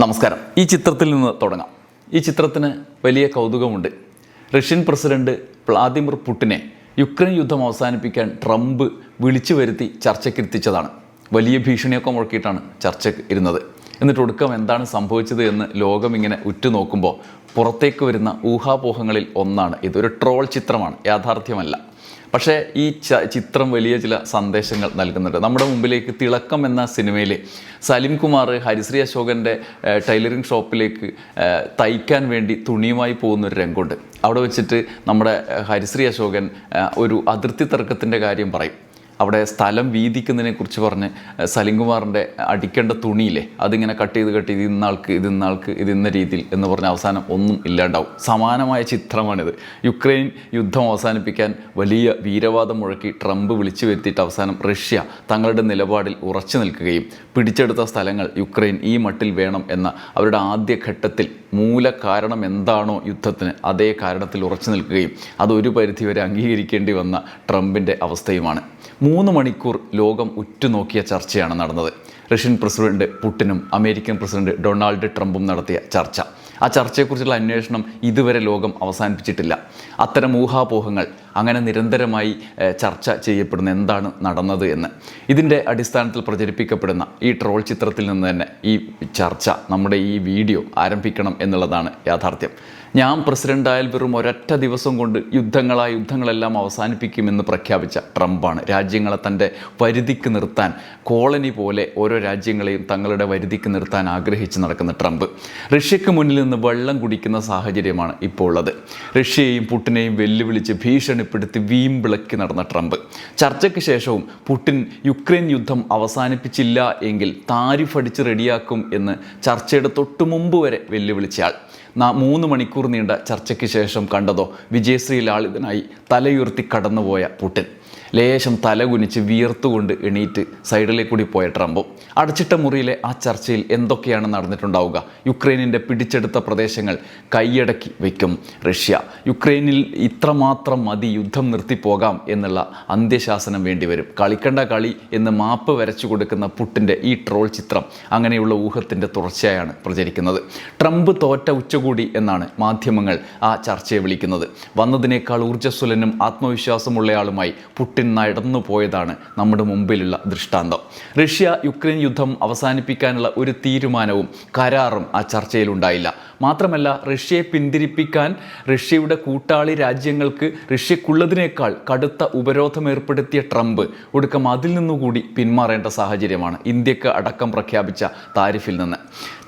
നമസ്കാരം. ഈ ചിത്രത്തിൽ നിന്ന് തുടങ്ങാം. ഈ ചിത്രത്തിന് വലിയ കൗതുകമുണ്ട്. റഷ്യൻ പ്രസിഡന്റ് വ്ളാദിമിർ പുട്ടിനെ യുക്രൈൻ യുദ്ധം അവസാനിപ്പിക്കാൻ ട്രംപ് വിളിച്ചു വരുത്തി ചർച്ചയ്ക്കെത്തിച്ചതാണ് വലിയ ഭീഷണിയൊക്കെ മുഴക്കിയിട്ടാണ് ചർച്ചയ്ക്ക് ഇരുന്നത്. എന്നിട്ട് ഒടുക്കം എന്താണ് സംഭവിച്ചത് എന്ന് ലോകം ഇങ്ങനെ ഉറ്റുനോക്കുമ്പോൾ പുറത്തേക്ക് വരുന്ന ഊഹാപോഹങ്ങളിൽ ഒന്നാണ് ഇതൊരു ട്രോൾ ചിത്രമാണ് യാഥാർത്ഥ്യമല്ല. പക്ഷേ ഈ ചിത്രം വലിയ ചില സന്ദേശങ്ങൾ നൽകുന്നുണ്ട്. നമ്മുടെ മുമ്പിലേക്ക് തിളക്കം എന്ന സിനിമയിൽ സലിം കുമാർ ഹരിശ്രീ അശോകന്റെ ടൈലറിംഗ് ഷോപ്പിലേക്ക് തയ്ക്കാൻ വേണ്ടി തുണിയുമായി പോകുന്ന ഒരു രംഗമുണ്ട്. അവിടെ വെച്ചിട്ട് നമ്മുടെ ഹരിശ്രീ അശോകൻ ഒരു അതിർത്തി തർക്കത്തിന്റെ കാര്യം പറയും. അവിടെ സ്ഥലം വീതിക്കുന്നതിനെ കുറിച്ച് പറഞ്ഞ് സലിംകുമാറിന്റെ അടിക്കേണ്ട തുണിയില്ലേ അതിങ്ങനെ കട്ട് ചെയ്ത് കട്ട് ചെയ്ത് ഇന്നാൾക്ക് ഇത് ഇന്നാൾക്ക് ഇത് ഇന്ന രീതിയിൽ എന്ന് പറഞ്ഞ അവസാനം ഒന്നും ഇല്ലാണ്ടാവും. സമാനമായ ചിത്രമാണിത്. യുക്രൈൻ യുദ്ധം അവസാനിപ്പിക്കാൻ വലിയ വീരവാദം മുഴക്കി ട്രംപ് വിളിച്ചു വരുത്തിയിട്ട് അവസാനം റഷ്യ തങ്ങളുടെ നിലപാടിൽ ഉറച്ചു നിൽക്കുകയും പിടിച്ചെടുത്ത സ്ഥലങ്ങൾ യുക്രൈൻ ഈ മട്ടിൽ വേണം എന്ന അവരുടെ ആദ്യഘട്ടത്തിൽ മൂല കാരണം എന്താണോ യുദ്ധത്തിന് അതേ കാരണത്തിൽ ഉറച്ചു നിൽക്കുകയും അത് ഒരു പരിധിവരെ അംഗീകരിക്കേണ്ടി വന്ന ട്രംപിന്റെ അവസ്ഥയുമാണ്. മൂന്ന് മണിക്കൂർ ലോകം ഉറ്റുനോക്കിയ ചർച്ചയാണ് നടന്നത്. റഷ്യൻ പ്രസിഡന്റ് പുട്ടിനും അമേരിക്കൻ പ്രസിഡന്റ് ഡൊണാൾഡ് ട്രംപും നടത്തിയ ചർച്ച. ആ ചർച്ചയെക്കുറിച്ചുള്ള അന്വേഷണം ഇതുവരെ ലോകം അവസാനിപ്പിച്ചിട്ടില്ല. അത്തരം ഊഹാപോഹങ്ങൾ അങ്ങനെ നിരന്തരമായി ചർച്ച ചെയ്യപ്പെടുന്ന എന്താണ് നടന്നത് എന്ന്. ഇതിന്റെ അടിസ്ഥാനത്തിൽ പ്രചരിപ്പിക്കപ്പെടുന്ന ഈ ട്രോൾ ചിത്രത്തിൽ നിന്ന് തന്നെ ഈ ചർച്ച നമ്മുടെ ഈ വീഡിയോ ആരംഭിക്കണം എന്നുള്ളതാണ് യാഥാർത്ഥ്യം. ഞാൻ പ്രസിഡന്റായാൽ വെറും ഒരൊറ്റ ദിവസം കൊണ്ട് യുദ്ധങ്ങളായ യുദ്ധങ്ങളെല്ലാം അവസാനിപ്പിക്കുമെന്ന് പ്രഖ്യാപിച്ച ട്രംപാണ്. രാജ്യങ്ങളെ തന്റെ വരുതിക്ക് നിർത്താൻ കോളനി പോലെ ഓരോ രാജ്യങ്ങളെയും തങ്ങളുടെ വരുതിക്ക് നിർത്താൻ ആഗ്രഹിച്ച് നടക്കുന്ന ട്രംപ്. റഷ്യക്ക് മുന്നിൽ നിന്ന് വെള്ളം കുടിക്കുന്ന സാഹചര്യമാണ് ഇപ്പോൾ ഉള്ളത് റഷ്യയെയും പുട്ടിനെയും വെല്ലുവിളിച്ച് ഭീഷണിപ്പെടുത്തി വീമ്പിളക്കി നടന്ന ട്രംപ്. ചർച്ചയ്ക്ക് ശേഷവും പുട്ടിൻ യുക്രൈൻ യുദ്ധം അവസാനിപ്പിച്ചില്ല എങ്കിൽ താരിഫ് അടിച്ച് റെഡിയാക്കും എന്ന് ചർച്ചയുടെ തൊട്ടു മുമ്പ് വരെ വെല്ലുവിളിച്ചയാൾ. മൂന്ന് മണിക്കൂർ നീണ്ട ചർച്ചയ്ക്ക് ശേഷം കണ്ടതോ വിജയശ്രീ ലാളിതനായി തലയുയർത്തി കടന്നുപോയ പുടിൻ. ലേശം തലകുനിച്ച് വിയർത്തുകൊണ്ട് എണീറ്റ് സൈഡിലേക്ക് കൂടി പോയ ട്രംപ് അടച്ചിട്ട മുറിയിലെ ആ ചർച്ചയിൽ എന്തൊക്കെയാണ് നടന്നിട്ടുണ്ടാവുക? യുക്രൈനിന്റെ പിടിച്ചെടുത്ത പ്രദേശങ്ങൾ കൈയടക്കി വയ്ക്കും. റഷ്യ യുക്രൈനിൽ ഇത്രമാത്രം മതി യുദ്ധം നിർത്തിപ്പോകാം എന്നുള്ള അന്ത്യശാസനം വേണ്ടിവരും. കളിക്കണ്ട കളി എന്ന് മാപ്പ് വരച്ചു കൊടുക്കുന്ന പുട്ടിന്റെ ഈ ട്രോൾ ചിത്രം അങ്ങനെയുള്ള ഊഹത്തിന്റെ തുടർച്ചയായാണ് പ്രചരിക്കുന്നത്. ട്രംപ് തോറ്റ ഉച്ചകൂടി എന്നാണ് മാധ്യമങ്ങൾ ആ ചർച്ചയെ വിളിക്കുന്നത്. വന്നതിനേക്കാൾ ഊർജസ്വലനും ആത്മവിശ്വാസമുള്ളയാളുമായി പുട്ടിൻ നടന്നു പോയതാണ് നമ്മുടെ മുമ്പിലുള്ള ദൃഷ്ടാന്തം. റഷ്യ യുക്രൈൻ യുദ്ധം അവസാനിപ്പിക്കാനുള്ള ഒരു തീരുമാനവും കരാറും ആ ചർച്ചയിലുണ്ടായില്ല മാത്രമല്ല റഷ്യയെ പിന്തിരിപ്പിക്കാൻ റഷ്യയുടെ കൂട്ടാളി രാജ്യങ്ങൾക്ക് റഷ്യക്കുള്ളതിനേക്കാൾ കടുത്ത ഉപരോധം ഏർപ്പെടുത്തിയ ട്രംപ് ഒടുക്കം അതിൽ നിന്നുകൂടി പിന്മാറേണ്ട സാഹചര്യമാണ് ഇന്ത്യയ്ക്ക് അടക്കം പ്രഖ്യാപിച്ച താരിഫിൽ നിന്ന്.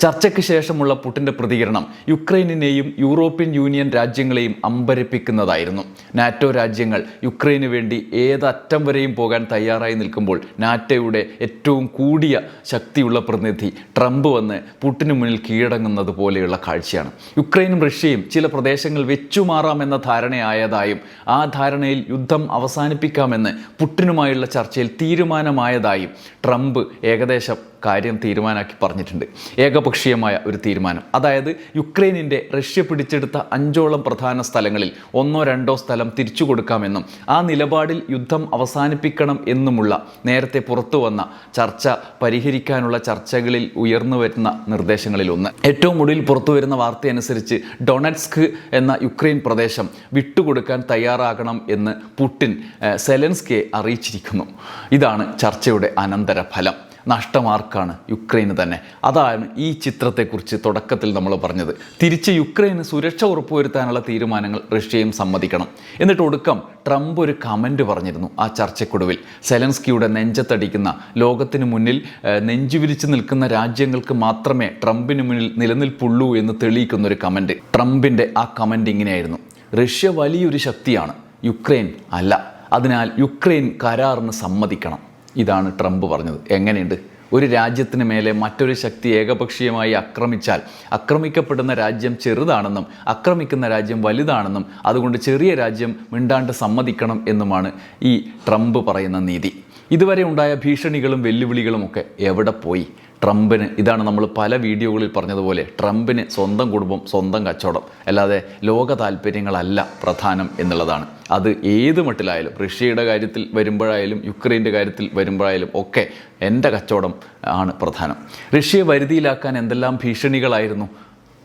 ചർച്ചയ്ക്ക് ശേഷമുള്ള പുട്ടിന്റെ പ്രതികരണം യുക്രൈനിനെയും യൂറോപ്യൻ യൂണിയൻ രാജ്യങ്ങളെയും അമ്പരപ്പിക്കുന്നതായിരുന്നു. നാറ്റോ രാജ്യങ്ങൾ യുക്രൈന് വേണ്ടി ഏതറ്റം വരെയും പോകാൻ തയ്യാറായി നിൽക്കുമ്പോൾ നാറ്റയുടെ ഏറ്റവും കൂടിയ ശക്തിയുള്ള പ്രതിനിധി ട്രംപ് വന്ന് പുട്ടിന് മുന്നിൽ കീഴടങ്ങുന്നത് പോലെയുള്ള കാഴ്ചയാണ്. യുക്രൈനും റഷ്യയും ചില പ്രദേശങ്ങൾ വെച്ചുമാറാമെന്ന ധാരണയായതായും ആ ധാരണയിൽ യുദ്ധം അവസാനിപ്പിക്കാമെന്ന് പുട്ടിനുമായുള്ള ചർച്ചയിൽ തീരുമാനമായതായും ട്രംപ് ഏകദേശം കാര്യം തീരുമാനമാക്കി പറഞ്ഞിട്ടുണ്ട്. ഏകപക്ഷീയമായ ഒരു തീരുമാനം. അതായത് യുക്രൈനിന്റെ റഷ്യ പിടിച്ചെടുത്ത അഞ്ചോളം പ്രധാന സ്ഥലങ്ങളിൽ ഒന്നോ രണ്ടോ സ്ഥലം തിരിച്ചു കൊടുക്കാമെന്നും ആ നിലപാടിൽ യുദ്ധം അവസാനിപ്പിക്കണം എന്നുമുള്ള നേരത്തെ പുറത്തു വന്ന ചർച്ച പരിഹരിക്കാനുള്ള ചർച്ചകളിൽ ഉയർന്നു വരുന്ന നിർദ്ദേശങ്ങളിൽ ഒന്ന് ഏറ്റവും ഒടുവിൽ പുറത്തു വരുന്ന വാർത്തയനുസരിച്ച് ഡൊണറ്റ്സ്ക് എന്ന യുക്രൈൻ പ്രദേശം വിട്ടുകൊടുക്കാൻ തയ്യാറാകണം എന്ന് പുടിൻ സെലൻസ്കെ സെലൻസ്കിയെ അറിയിച്ചിരിക്കുന്നു. ഇതാണ് ചർച്ചയുടെ അനന്തരഫലം. നഷ്ടമാർക്കാണ് യുക്രൈന് തന്നെ. അതാണ് ഈ ചിത്രത്തെക്കുറിച്ച് തുടക്കത്തിൽ നമ്മൾ പറഞ്ഞത്. തിരിച്ച് യുക്രൈന് സുരക്ഷ ഉറപ്പുവരുത്താനുള്ള തീരുമാനങ്ങൾ റഷ്യയും സമ്മതിക്കണം. എന്നിട്ട് ഒടുക്കം ട്രംപ് ഒരു കമന്റ് പറഞ്ഞിരുന്നു ആ ചർച്ചയ്ക്കൊടുവിൽ സെലൻസ്കിയുടെ നെഞ്ചത്തടിക്കുന്ന ലോകത്തിന് മുന്നിൽ നെഞ്ചുവിരിച്ച് നിൽക്കുന്ന രാജ്യങ്ങൾക്ക് മാത്രമേ ട്രംപിന് മുന്നിൽ നിലനിൽപ്പുള്ളൂ എന്ന് തെളിയിക്കുന്ന ഒരു കമന്റ് ട്രംപിന്റെ ആ കമന്റ് ഇങ്ങനെയായിരുന്നു. റഷ്യ വലിയൊരു ശക്തിയാണ് യുക്രൈൻ അല്ല. അതിനാൽ യുക്രൈൻ കരാറിന് സമ്മതിക്കണം. ഇതാണ് ട്രംപ് പറഞ്ഞത്. എങ്ങനെയുണ്ട്? ഒരു രാജ്യത്തിന് മേലെ മറ്റൊരു ശക്തി ഏകപക്ഷീയമായി ആക്രമിച്ചാൽ ആക്രമിക്കപ്പെടുന്ന രാജ്യം ചെറുതാണെന്നും ആക്രമിക്കുന്ന രാജ്യം വലുതാണെന്നും അതുകൊണ്ട് ചെറിയ രാജ്യം മിണ്ടാണ്ട് സമ്മതിക്കണം എന്നുമാണ് ഈ ട്രംപ് പറയുന്ന നീതി. ഇതുവരെ ഉണ്ടായ ഭീഷണികളും വെല്ലുവിളികളുമൊക്കെ എവിടെ പോയി? ട്രംപിന് ഇതാണ് നമ്മൾ പല വീഡിയോകളിൽ പറഞ്ഞതുപോലെ ട്രംപിന് സ്വന്തം കുടുംബം സ്വന്തം കച്ചവടം അല്ലാതെ ലോക താല്പര്യങ്ങളല്ല പ്രധാനം എന്നുള്ളതാണ്. അത് ഏത് മട്ടിലായാലും റഷ്യയുടെ കാര്യത്തിൽ വരുമ്പോഴായാലും യുക്രൈന്റെ കാര്യത്തിൽ വരുമ്പോഴായാലും ഒക്കെ എന്റെ കച്ചവടം ആണ് പ്രധാനം. റഷ്യയെ വരുതിയിലാക്കാൻ എന്തെല്ലാം ഭീഷണികളായിരുന്നു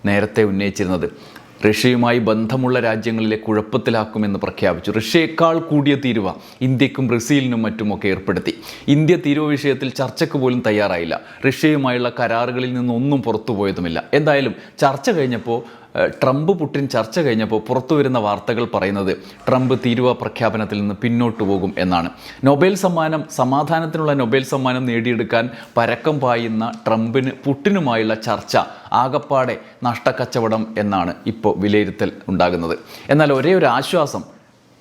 നേരത്തെ ഉന്നയിച്ചിരുന്നത്. റഷ്യയുമായി ബന്ധമുള്ള രാജ്യങ്ങളിലെ കുഴപ്പത്തിലാക്കുമെന്ന് പ്രഖ്യാപിച്ചു. റഷ്യയേക്കാൾ കൂടിയ തീരുവ ഇന്ത്യക്കും ബ്രസീലിനും മറ്റുമൊക്കെ ഏർപ്പെടുത്തി. ഇന്ത്യ തീരുവ വിഷയത്തിൽ ചർച്ചയ്ക്ക് പോലും തയ്യാറായില്ല. റഷ്യയുമായുള്ള കരാറുകളിൽ നിന്നൊന്നും പുറത്തുപോയതുമില്ല. എന്തായാലും ചർച്ച കഴിഞ്ഞപ്പോൾ ട്രംപ് പുട്ടിൻ ചർച്ച കഴിഞ്ഞപ്പോൾ പുറത്തു വരുന്ന വാർത്തകൾ പറയുന്നത് ട്രംപ് തീരുവ പ്രഖ്യാപനത്തിൽ നിന്ന് പിന്നോട്ട് പോകും എന്നാണ്. നൊബേൽ സമ്മാനം സമാധാനത്തിനുള്ള നൊബേൽ സമ്മാനം നേടിയെടുക്കാൻ പരക്കം പായുന്ന ട്രംപിന് പുട്ടിനുമായുള്ള ചർച്ച ആകപ്പാടെ നഷ്ടക്കച്ചവടം എന്നാണ് ഇപ്പോൾ വിലയിരുത്തൽ ഉണ്ടാകുന്നത്. എന്നാൽ ഒരേ ഒരു ആശ്വാസം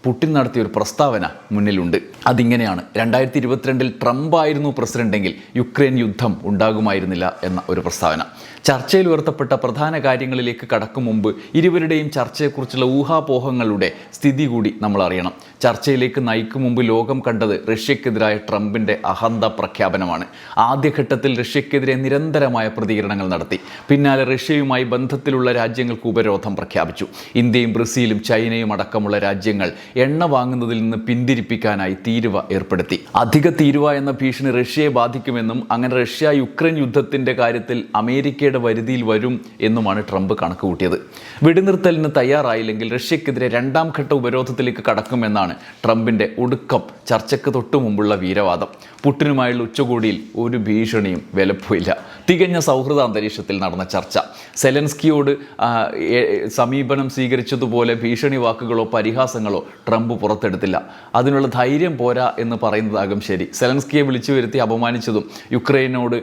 പുടിൻ നടത്തിയ ഒരു പ്രസ്താവന മുന്നിലുണ്ട്. അതിങ്ങനെയാണ്. രണ്ടായിരത്തി ഇരുപത്തിരണ്ടിൽ ട്രംപ് ആയിരുന്നു പ്രസിഡന്റെങ്കിൽ യുക്രൈൻ യുദ്ധം ഉണ്ടാകുമായിരുന്നില്ല എന്ന ഒരു പ്രസ്താവന. ചർച്ചയിൽ ഉയർത്തപ്പെട്ട പ്രധാന കാര്യങ്ങളിലേക്ക് കടക്കും മുമ്പ് ഇരുവരുടെയും ചർച്ചയെക്കുറിച്ചുള്ള ഊഹാപോഹങ്ങളുടെ സ്ഥിതി കൂടി നമ്മൾ അറിയണം. ചർച്ചയിലേക്ക് നയിക്കും മുമ്പ് ലോകം കണ്ടത് റഷ്യക്കെതിരായ ട്രംപിന്റെ അഹന്ത പ്രഖ്യാപനമാണ്. ആദ്യഘട്ടത്തിൽ റഷ്യക്കെതിരെ നിരന്തരമായ പ്രതികരണങ്ങൾ നടത്തി. പിന്നാലെ റഷ്യയുമായി ബന്ധത്തിലുള്ള രാജ്യങ്ങൾക്ക് ഉപരോധം പ്രഖ്യാപിച്ചു. ഇന്ത്യയും ബ്രസീലും ചൈനയും അടക്കമുള്ള രാജ്യങ്ങൾ എണ്ണ വാങ്ങുന്നതിൽ നിന്ന് പിന്തിരിപ്പിക്കാനായി തീരുവ ഏർപ്പെടുത്തി. അധിക തീരുവ എന്ന ഭീഷണി റഷ്യയെ ബാധിക്കുമെന്നും അങ്ങനെ റഷ്യ യുക്രൈൻ യുദ്ധത്തിന്റെ കാര്യത്തിൽ അമേരിക്കയുടെ വരുതിയിൽ വരും എന്നുമാണ് ട്രംപ് കണക്കുകൂട്ടിയത്. വെടിനിർത്തലിന് തയ്യാറായില്ലെങ്കിൽ റഷ്യക്കെതിരെ രണ്ടാം ഘട്ട ഉപരോധത്തിലേക്ക് കടക്കുമെന്നാണ് ട്രംപിന്റെ ഒടുക്കം ചർച്ചയ്ക്ക് തൊട്ടു മുമ്പുള്ള വീരവാദം. പുട്ടിനുമായുള്ള ഉച്ചകോടിയിൽ ഒരു ഭീഷണിയും വിലപ്പോയില്ല. തികഞ്ഞ സൗഹൃദ അന്തരീക്ഷത്തിൽ നടന്ന ചർച്ച. സെലൻസ്കിയോട് സമീപനം സ്വീകരിച്ചതുപോലെ ഭീഷണി വാക്കുകളോ പരിഹാസങ്ങളോ ട്രംപ് പുറത്തെടുത്തില്ല. അതിനുള്ള ധൈര്യം പോരാ എന്ന് പറയുന്നതാകും ശരി. സെലൻസ്കിയെ വിളിച്ചു വരുത്തി അപമാനിച്ചതും യുക്രൈനോട്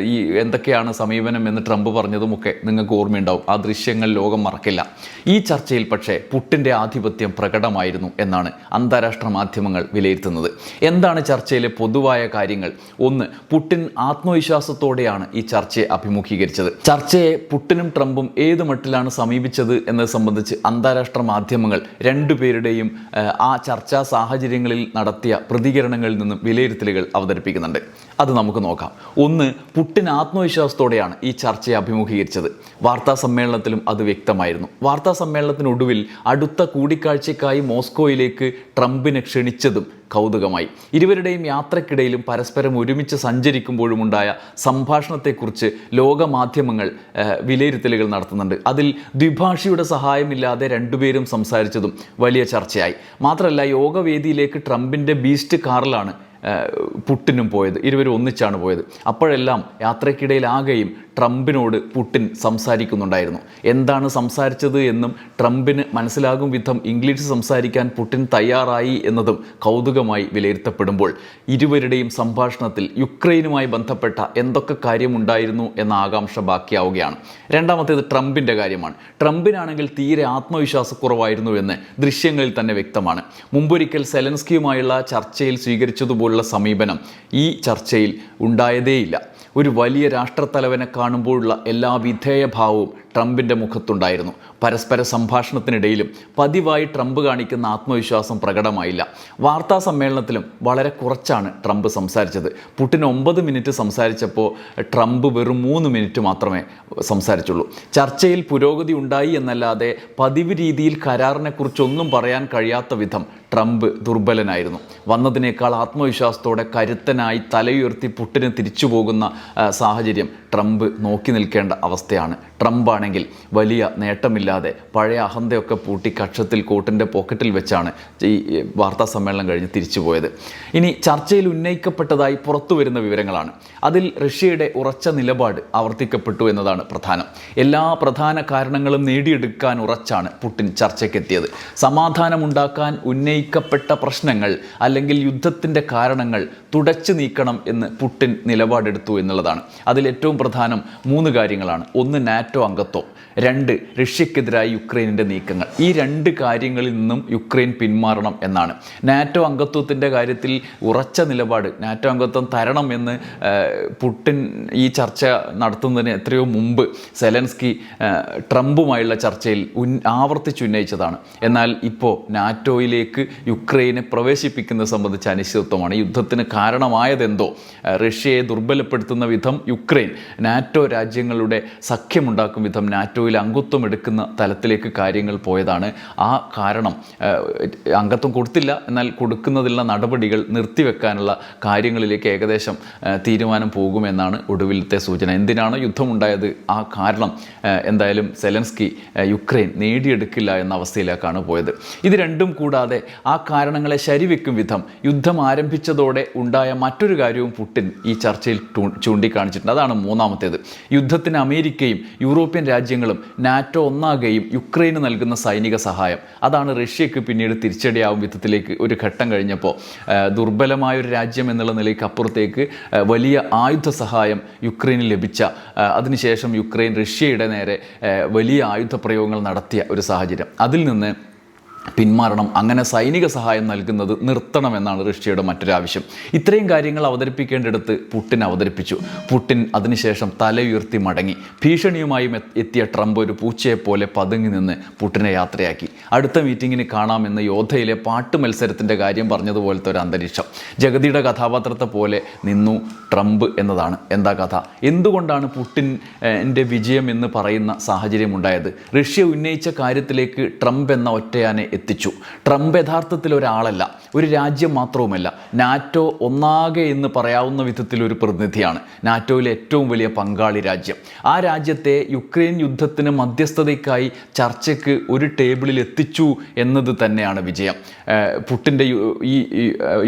ഈ എന്തൊക്കെയാണ് സമീപനം എന്ന് ട്രംപ് പറഞ്ഞതുമൊക്കെ നിങ്ങൾക്ക് ഓർമ്മയുണ്ടാവും. ആ ദൃശ്യങ്ങൾ ലോകം മറക്കില്ല. ഈ ചർച്ചയിൽ പക്ഷേ പുട്ടിന്റെ ആധിപത്യം പ്രകടമായിരുന്നു എന്നാണ് അന്താരാഷ്ട്ര മാധ്യമങ്ങൾ വിലയിരുത്തുന്നത്. എന്താണ് ചർച്ചയിലെ പൊതുവായ കാര്യങ്ങൾ. ഒന്ന് പുട്ടിൻ ആത്മവിശ്വാസത്തോടെയാണ് ഈ ചർച്ചയെ അഭിമുഖീകരിച്ചത്. ചർച്ചയെ പുട്ടിനും ട്രംപും ഏത് മട്ടിലാണ് സമീപിച്ചത് എന്നത് സംബന്ധിച്ച് അന്താരാഷ്ട്ര മാധ്യമങ്ങൾ രണ്ടുപേരുടെയും ആ ചർച്ചാ സാഹചര്യങ്ങളിൽ നടത്തിയ പ്രതികരണങ്ങളിൽ നിന്നും വിലയിരുത്തലുകൾ അവതരിപ്പിക്കുന്നുണ്ട്. അത് നമുക്ക് നോക്കാം. ഒന്ന് പുട്ടിൻ ആത്മവിശ്വാസത്തോടെയാണ് ഈ ചർച്ചയെ അഭിമുഖീകരിച്ചത്. വാർത്താ സമ്മേളനത്തിലും അത് വ്യക്തമായിരുന്നു. വാർത്താ സമ്മേളനത്തിനൊടുവിൽ അടുത്ത കൂടിക്കാഴ്ചയ്ക്കായി മോസ്കോയിലേക്ക് ട്രംപിനെ ക്ഷണിച്ചതും കൗതുകമായി. ഇരുവരുടെയും യാത്രക്കിടയിലും പരസ്പരം ഒരുമിച്ച് സഞ്ചരിക്കുമ്പോഴുമുണ്ടായ സംഭാഷണത്തെക്കുറിച്ച് ലോകമാധ്യമങ്ങൾ വിലയിരുത്തലുകൾ നടത്തുന്നുണ്ട്. അതിൽ ദ്വിഭാഷിയുടെ സഹായമില്ലാതെ രണ്ടുപേരും സംസാരിച്ചതും വലിയ ചർച്ചയായി. മാത്രമല്ല യോഗവേദിയിലേക്ക് ട്രംപിന്റെ ബീസ്റ്റ് കാറിലാണ് പുട്ടിനും പോയത്. ഇരുവരും ഒന്നിച്ചാണ് പോയത്. അപ്പോഴെല്ലാം യാത്രയ്ക്കിടയിൽ ആകെയും ട്രംപിനോട് പുട്ടിൻ സംസാരിക്കുന്നുണ്ടായിരുന്നു. എന്താണ് സംസാരിച്ചത് എന്നും ട്രംപിന് മനസ്സിലാകും വിധം ഇംഗ്ലീഷ് സംസാരിക്കാൻ പുട്ടിൻ തയ്യാറായി എന്നതും കൗതുകമായി വിലയിരുത്തപ്പെടുമ്പോൾ ഇരുവരുടെയും സംഭാഷണത്തിൽ യുക്രൈനുമായി ബന്ധപ്പെട്ട എന്തൊക്കെ കാര്യമുണ്ടായിരുന്നു എന്ന ആകാംക്ഷ ബാക്കിയാവുകയാണ്. രണ്ടാമത്തേത് ട്രംപിന്റെ കാര്യമാണ്. ട്രംപിനാണെങ്കിൽ തീരെ ആത്മവിശ്വാസക്കുറവായിരുന്നു എന്ന് ദൃശ്യങ്ങളിൽ തന്നെ വ്യക്തമാണ്. മുമ്പൊരിക്കൽ സെലൻസ്കിയുമായുള്ള ചർച്ചയിൽ സ്വീകരിച്ചതുപോലുള്ള സമീപനം ഈ ചർച്ചയിൽ ഉണ്ടായതേയില്ല. ഒരു വലിയ രാഷ്ട്രത്തലവനെ കാണുമ്പോഴുള്ള എല്ലാ വിധേയഭാവവും ട്രംപിന്റെ മുഖത്തുണ്ടായിരുന്നു. പരസ്പര സംഭാഷണത്തിനിടയിലും പതിവായി ട്രംപ് കാണിക്കുന്ന ആത്മവിശ്വാസം പ്രകടമായില്ല. വാർത്താ സമ്മേളനത്തിലും വളരെ കുറച്ചാണ് ട്രംപ് സംസാരിച്ചത്. പുട്ടിന് ഒമ്പത് മിനിറ്റ് സംസാരിച്ചപ്പോൾ ട്രംപ് വെറും മൂന്ന് മിനിറ്റ് മാത്രമേ സംസാരിച്ചുള്ളൂ. ചർച്ചയിൽ പുരോഗതി ഉണ്ടായി എന്നല്ലാതെ പതിവ് രീതിയിൽ കരാറിനെക്കുറിച്ചൊന്നും പറയാൻ കഴിയാത്ത വിധം ട്രംപ് ദുർബലനായിരുന്നു. വന്നതിനേക്കാൾ ആത്മവിശ്വാസത്തോടെ കരുത്തനായി തലയുയർത്തി പുട്ടിന് തിരിച്ചു പോകുന്ന സാഹചര്യം ട്രംപ് നോക്കി നിൽക്കേണ്ട അവസ്ഥയാണ്. ട്രംപ് ആണെങ്കിൽ വലിയ നേട്ടമില്ലാതെ പഴയ അഹന്തയൊക്കെ പൂട്ടി കക്ഷത്തിൽ കൂട്ടിന്റെ പോക്കറ്റിൽ വെച്ചാണ് ഈ വാർത്താ സമ്മേളനം കഴിഞ്ഞ് തിരിച്ചു പോയത്. ഇനി ചർച്ചയിൽ ഉന്നയിക്കപ്പെട്ടതായി പുറത്തു വരുന്ന വിവരങ്ങളാണ്. അതിൽ റഷ്യയുടെ ഉറച്ച നിലപാട് ആവർത്തിക്കപ്പെട്ടു എന്നതാണ് പ്രധാനം. എല്ലാ പ്രധാന കാരണങ്ങളും നേടിയെടുക്കാൻ ഉറച്ചാണ് പുടിൻ ചർച്ചയ്ക്കെത്തിയത്. സമാധാനമുണ്ടാക്കാൻ ഉന്നയിക്കപ്പെട്ട പ്രശ്നങ്ങൾ അല്ലെങ്കിൽ യുദ്ധത്തിന്റെ കാരണങ്ങൾ തുടച്ചു നീക്കണം എന്ന് പുടിൻ നിലപാടെടുത്തു എന്നുള്ളതാണ്. അതിൽ ഏറ്റവും പ്രധാനം മൂന്ന് കാര്യങ്ങളാണ്. ഒന്ന് നാറ്റോ നാറ്റോ അംഗത്വം രണ്ട് റഷ്യക്കെതിരായ യുക്രൈനിന്റെ നീക്കങ്ങൾ. ഈ രണ്ട് കാര്യങ്ങളിൽ നിന്നും യുക്രൈൻ പിന്മാറണം എന്നാണ്. നാറ്റോ അംഗത്വത്തിന്റെ കാര്യത്തിൽ ഉറച്ച നിലപാട് നാറ്റോ അംഗത്വം തരണം എന്ന് പുട്ടിൻ ഈ ചർച്ച നടത്തുന്നതിന് എത്രയോ മുമ്പ് സെലൻസ്കി ട്രംപുമായുള്ള ചർച്ചയിൽ ഉൻ ആവർത്തിച്ചുന്നയിച്ചതാണ് എന്നാൽ ഇപ്പോൾ നാറ്റോയിലേക്ക് യുക്രൈനെ പ്രവേശിപ്പിക്കുന്നത് സംബന്ധിച്ച അനിശ്ചിതത്വമാണ്. യുദ്ധത്തിന് കാരണമായതെന്തോ റഷ്യയെ ദുർബലപ്പെടുത്തുന്ന വിധം യുക്രൈൻ നാറ്റോ രാജ്യങ്ങളുടെ സഖ്യമുണ്ടാക്കും വിധം നാറ്റോയിൽ അംഗത്വം എടുക്കുന്ന തലത്തിലേക്ക് കാര്യങ്ങൾ പോയതാണ്. ആ കാരണം അംഗത്വം കൊടുത്തില്ല എന്നാൽ കൊടുക്കുന്നതിലുള്ള നടപടികൾ നിർത്തിവെക്കാനുള്ള കാര്യങ്ങളിലേക്ക് ഏകദേശം തീരുമാനം പോകുമെന്നാണ് ഒടുവിലത്തെ സൂചന. എന്തിനാണ് യുദ്ധമുണ്ടായത്? ആ കാരണം എന്തായാലും സെലൻസ്കി യുക്രൈൻ നേടിയെടുക്കില്ല എന്ന അവസ്ഥയിലേക്കാണ് പോയത്. ഇത് രണ്ടും കൂടാതെ ആ കാരണങ്ങളെ ശരിവെക്കും വിധം യുദ്ധം ആരംഭിച്ചതോടെ ഉണ്ടായ മറ്റൊരു കാര്യവും പുട്ടിൻ ഈ ചർച്ചയിൽ ചൂണ്ടിക്കാണിച്ചിട്ടുണ്ട്. അതാണ് മൂന്നാമത്തേത്. യുദ്ധത്തിന് അമേരിക്കയും യൂറോപ്യൻ രാജ്യങ്ങളും നാറ്റോ ഒന്നാകെയും യുക്രൈന് നൽകുന്ന സൈനിക സഹായം. അതാണ് റഷ്യക്ക് പിന്നീട് തിരിച്ചടിയാവും വിധത്തിലേക്ക് ഒരു ഘട്ടം കഴിഞ്ഞപ്പോൾ. ദുർബലമായ ഒരു രാജ്യം എന്നുള്ള നിലയ്ക്ക് അപ്പുറത്തേക്ക് വലിയ ആയുധ സഹായം യുക്രൈന് ലഭിച്ച അതിനുശേഷം യുക്രൈൻ റഷ്യയുടെ നേരെ വലിയ ആയുധ പ്രയോഗങ്ങൾ നടത്തിയ ഒരു സാഹചര്യം. അതിൽ നിന്ന് പിന്മാറണം അങ്ങനെ സൈനിക സഹായം നൽകുന്നത് നിർത്തണമെന്നാണ് റഷ്യയുടെ മറ്റൊരാവശ്യം ഇത്രയും കാര്യങ്ങൾ അവതരിപ്പിക്കേണ്ടിടത്ത് പുട്ടിൻ അവതരിപ്പിച്ചു. പുട്ടിൻ അതിനുശേഷം തലയുയർത്തി മടങ്ങി. ഭീഷണിയുമായും എത്തിയ ട്രംപ് ഒരു പൂച്ചയെപ്പോലെ പതുങ്ങി നിന്ന് പുട്ടിനെ യാത്രയാക്കി. അടുത്ത മീറ്റിങ്ങിന് കാണാമെന്ന് യോദ്ധയിലെ പാട്ട് മത്സരത്തിന്റെ കാര്യം പറഞ്ഞതുപോലത്തെ ഒരു അന്തരീക്ഷം. ജഗതിയുടെ കഥാപാത്രത്തെ പോലെ നിന്നു ട്രംപ് എന്നതാണ്. എന്താ കഥ? എന്തുകൊണ്ടാണ് പുട്ടിൻ എന്റെ വിജയം എന്ന് പറയുന്ന സാഹചര്യം ഉണ്ടായത്? റഷ്യ ഉന്നയിച്ച കാര്യത്തിലേക്ക് ട്രംപ് എന്ന ഒറ്റയാനെ എത്തിച്ചു. ട്രംപ് യഥാർത്ഥത്തിൽ ഒരാളല്ല ഒരു രാജ്യം മാത്രവുമല്ല. നാറ്റോ ഒന്നാകെ എന്ന് പറയാവുന്ന വിധത്തിലൊരു പ്രതിനിധിയാണ്. നാറ്റോയിലെ ഏറ്റവും വലിയ പങ്കാളി രാജ്യം. ആ രാജ്യത്തെ യുക്രൈൻ യുദ്ധത്തിന് മധ്യസ്ഥതയ്ക്കായി ചർച്ചയ്ക്ക് ഒരു ടേബിളിൽ എത്തിച്ചു എന്നത് തന്നെയാണ് വിജയം. പുട്ടിന്റെ ഈ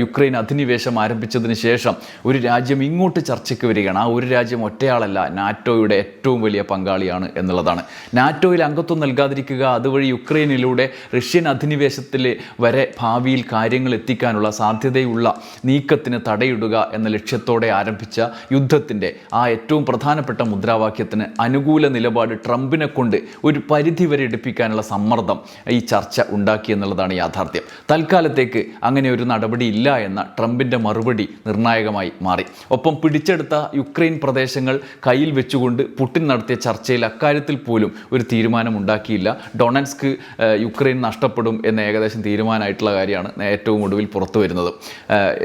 യുക്രൈൻ അധിനിവേശം ആരംഭിച്ചതിന് ശേഷം ഒരു രാജ്യം ഇങ്ങോട്ട് ചർച്ചയ്ക്ക് വരികയാണ്. ആ ഒരു രാജ്യം ഒറ്റയാളല്ല നാറ്റോയുടെ ഏറ്റവും വലിയ പങ്കാളിയാണ് എന്നുള്ളതാണ്. നാറ്റോയിൽ അംഗത്വം നൽകാതിരിക്കുക അതുവഴി യുക്രൈനിലൂടെ റഷ്യൻ അധിനിവേശത്തിൽ വരെ ഭാവിയിൽ കാര്യങ്ങൾ എത്തിക്കാനുള്ള സാധ്യതയുള്ള നീക്കത്തിന് തടയിടുക എന്ന ലക്ഷ്യത്തോടെ ആരംഭിച്ച യുദ്ധത്തിന്റെ ആ ഏറ്റവും പ്രധാനപ്പെട്ട മുദ്രാവാക്യത്തിന് അനുകൂല നിലപാട് ട്രംപിനെ കൊണ്ട് ഒരു പരിധി വരെ എടുപ്പിക്കാനുള്ള സമ്മർദ്ദം ഈ ചർച്ച ഉണ്ടാക്കി എന്നുള്ളതാണ് യാഥാർത്ഥ്യം. തൽക്കാലത്തേക്ക് അങ്ങനെ ഒരു നടപടി ഇല്ല എന്ന ട്രംപിന്റെ മറുപടി നിർണായകമായി മാറി. ഒപ്പം പിടിച്ചെടുത്ത യുക്രൈൻ പ്രദേശങ്ങൾ കയ്യിൽ വെച്ചുകൊണ്ട് പുട്ടിൻ നടത്തിയ ചർച്ചയിൽ അക്കാര്യത്തിൽ പോലും ഒരു തീരുമാനം ഉണ്ടാക്കിയില്ല. ഡൊണൻസ്ക് യുക്രൈൻ നഷ്ടപ്പെടും എന്ന ഏകദേശം തീരുമാനമായിട്ടുള്ള കാര്യമാണ് ഏറ്റവും ഒടുവിൽ പുറത്തു വരുന്നത്.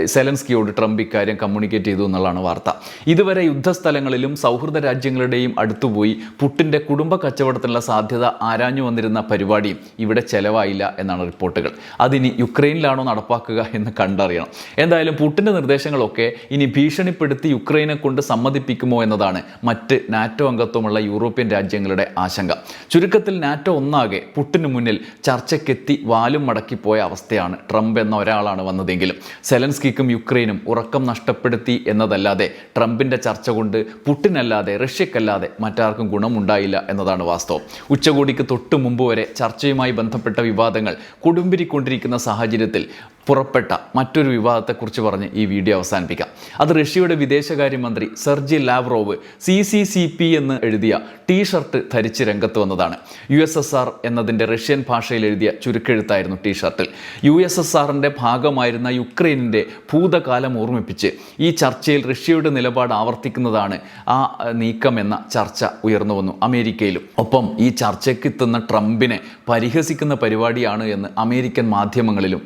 സെലൻസ്കിയോട് ട്രംപ് ഇക്കാര്യം കമ്മ്യൂണിക്കേറ്റ് ചെയ്തു എന്നുള്ളതാണ് വാർത്ത. ഇതുവരെ യുദ്ധസ്ഥലങ്ങളിലും സൗഹൃദ രാജ്യങ്ങളുടെയും അടുത്തുപോയി പുട്ടിന്റെ കുടുംബ കച്ചവടത്തിനുള്ള സാധ്യത ആരാഞ്ഞു വന്നിരുന്ന പരിപാടിയും ഇവിടെ ചെലവായില്ല എന്നാണ് റിപ്പോർട്ടുകൾ. അതിനി യുക്രൈനിലാണോ നടപ്പാക്കുക എന്ന് കണ്ടറിയണം. എന്തായാലും പുട്ടിന്റെ നിർദ്ദേശങ്ങളൊക്കെ ഇനി ഭീഷണിപ്പെടുത്തി യുക്രൈനെ കൊണ്ട് സമ്മതിപ്പിക്കുമോ എന്നതാണ് മറ്റ് നാറ്റോ അംഗത്വമുള്ള യൂറോപ്യൻ രാജ്യങ്ങളുടെ ആശങ്ക. ചുരുക്കത്തിൽ നാറ്റോ ഒന്നാകെ പുട്ടിന് മുന്നിൽ ചർച്ചയ്ക്കെത്തി വാലും മടക്കിപ്പോയ അവസ്ഥയാണ് ട്രംപ് എന്ന ഒരാളാണ് വന്നതെങ്കിലും. സെലൻസ്കിക്കും യുക്രൈനും ഉറക്കം നഷ്ടപ്പെടുത്തി എന്നതല്ലാതെ ട്രംപിന്റെ ചർച്ച കൊണ്ട് പുട്ടിനല്ലാതെ റഷ്യക്കല്ലാതെ മറ്റാർക്കും ഗുണമുണ്ടായില്ല എന്നതാണ് വാസ്തവം. ഉച്ചകോടിക്ക് തൊട്ട് മുമ്പ് വരെ ചർച്ചയുമായി ബന്ധപ്പെട്ട വിവാദങ്ങൾ കൊടുമ്പിരിക്കൊണ്ടിരിക്കുന്ന സാഹചര്യത്തിൽ പുറപ്പെട്ട മറ്റൊരു വിവാദത്തെക്കുറിച്ച് പറഞ്ഞ് ഈ വീഡിയോ അവസാനിപ്പിക്കാം. അത് റഷ്യയുടെ വിദേശകാര്യമന്ത്രി Sergei Lavrov C C C P എന്ന് എഴുതിയ ടീ ഷർട്ട് ധരിച്ച് രംഗത്ത് വന്നതാണ്. യു എസ് എസ് ആർ എന്നതിന്റെ റഷ്യൻ ഭാഷയിൽ എഴുതിയ ചുരുക്കെഴുത്തായിരുന്നു ടീ ഷർട്ടിൽ യു എസ് എസ് ആറിന്റെ ഭാഗമായിരുന്ന യുക്രൈനിന്റെ ഭൂതകാലം ഓർമ്മിപ്പിച്ച് ഈ ചർച്ചയിൽ റഷ്യയുടെ നിലപാട് ആവർത്തിക്കുന്നതാണ് ആ നീക്കം എന്ന ചർച്ച ഉയർന്നു വന്നു അമേരിക്കയിലും. ഒപ്പം ഈ ചർച്ചയ്ക്ക് എത്തുന്ന ട്രംപിനെ പരിഹസിക്കുന്ന പരിപാടിയാണ് എന്ന് അമേരിക്കൻ മാധ്യമങ്ങളിലും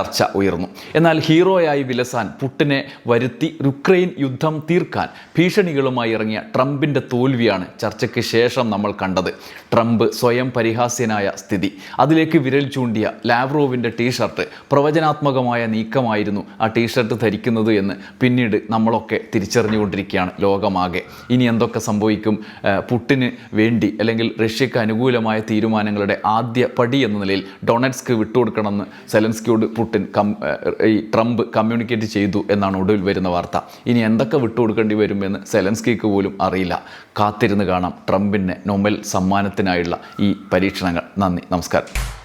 ചർച്ച ഉയർന്നു. എന്നാൽ ഹീറോയായി വിലസാൻ പുട്ടിനെ വരുത്തി യുക്രൈൻ യുദ്ധം തീർക്കാൻ ഭീഷണികളുമായി ഇറങ്ങിയ ട്രംപിന്റെ തോൽവിയാണ് ചർച്ചയ്ക്ക് ശേഷം നമ്മൾ കണ്ടത്. ട്രംപ് സ്വയം പരിഹാസ്യനായ സ്ഥിതി. അതിലേക്ക് വിരൽ ചൂണ്ടിയ ലാവ്റോവിന്റെ ടീഷർട്ട് പ്രവചനാത്മകമായ നീക്കമായിരുന്നു ആ ടീഷർട്ട് ധരിക്കുന്നത് എന്ന് പിന്നീട് നമ്മളൊക്കെ തിരിച്ചറിഞ്ഞുകൊണ്ടിരിക്കുകയാണ് ലോകമാകെ. ഇനി എന്തൊക്കെ സംഭവിക്കും? പുട്ടിന് വേണ്ടി അല്ലെങ്കിൽ റഷ്യക്ക് അനുകൂലമായ തീരുമാനങ്ങളുടെ ആദ്യ പടി എന്ന നിലയിൽ ഡൊണറ്റ്സ്ക് വിട്ടുകൊടുക്കണമെന്ന് സെലൻസ്കിയോട് പുട്ടിൻ കം ആ, ഈ ട്രംപ് കമ്മ്യൂണിക്കേറ്റ് ചെയ്തു എന്നാണ് ഒടുവിൽ വരുന്ന വാർത്ത. ഇനി എന്തൊക്കെ വിട്ടുകൊടുക്കേണ്ടി വരുമെന്ന് സെലൻസ്കിക്ക് പോലും അറിയില്ല. കാത്തിരുന്ന് കാണാം ട്രംപിന്റെ നൊബൽ സമ്മാനത്തിനായുള്ള ഈ പരീക്ഷണങ്ങൾ. നന്ദി. നമസ്കാരം.